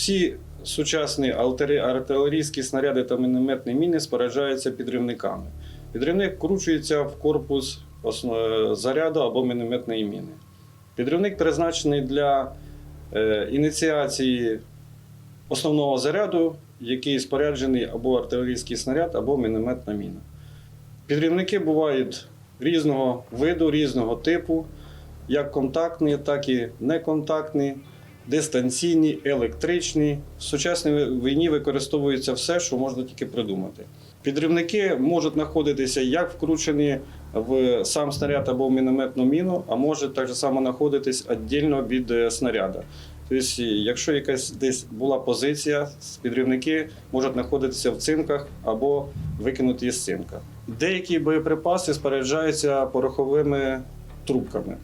Всі сучасні артилерійські снаряди та мінометні міни споряджаються підривниками. Підривник вкручується в корпус заряду або мінометної міни. Підривник призначений для е, ініціації основного заряду, який споряджений або артилерійський снаряд, або мінометна міна. Підривники бувають різного виду, різного типу, як контактні, так і неконтактні, дистанційні, електричні. В сучасній війні використовується все, що можна тільки придумати. Підривники можуть знаходитися як вкручені в сам снаряд або в мінометну міну, а може так само знаходитись віддільно від е, снаряда. Тобто, якщо якась десь була позиція, підривники можуть знаходитися в цинках або викинуті із цинка. Деякі боєприпаси споряджаються пороховими трубками.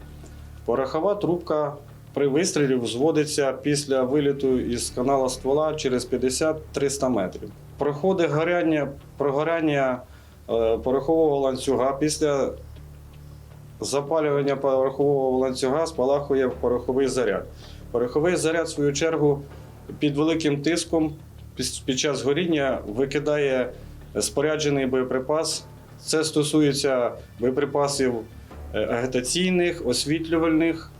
Порохова трубка при вистрілі взводиться після виліту із канала ствола через 50-300 метрів. Проходить горяння, прогоряння е, порохового ланцюга після запалювання порохового ланцюга спалахує пороховий заряд. Пороховий заряд, в свою чергу, під великим тиском під- час горіння викидає споряджений боєприпас. Це стосується боєприпасів е, агітаційних, освітлювальних,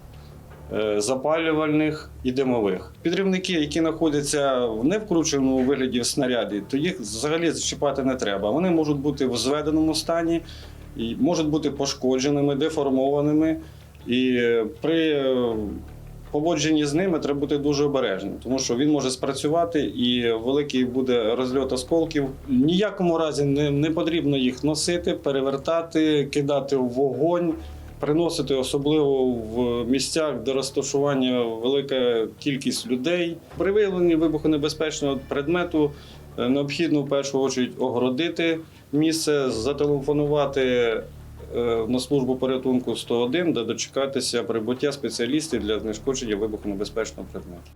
запалювальних і димових. Підривники, які знаходяться в невкрученому вигляді в снаряді, то їх взагалі зачіпати не треба. Вони можуть бути в зведеному стані, і можуть бути пошкодженими, деформованими. І е, при е, поводженні з ними треба бути дуже обережним, тому що він може спрацювати і великий буде розльот осколків. Ніякому разі не, не потрібно їх носити, перевертати, кидати в вогонь. Приносити особливо в місцях, де розташування велика кількість людей. При виявленні вибухонебезпечного предмету е, необхідно в першу чергу огородити місце, зателефонувати е, на службу порятунку 101, де дочекатися прибуття спеціалістів для знешкодження вибухонебезпечного предмету.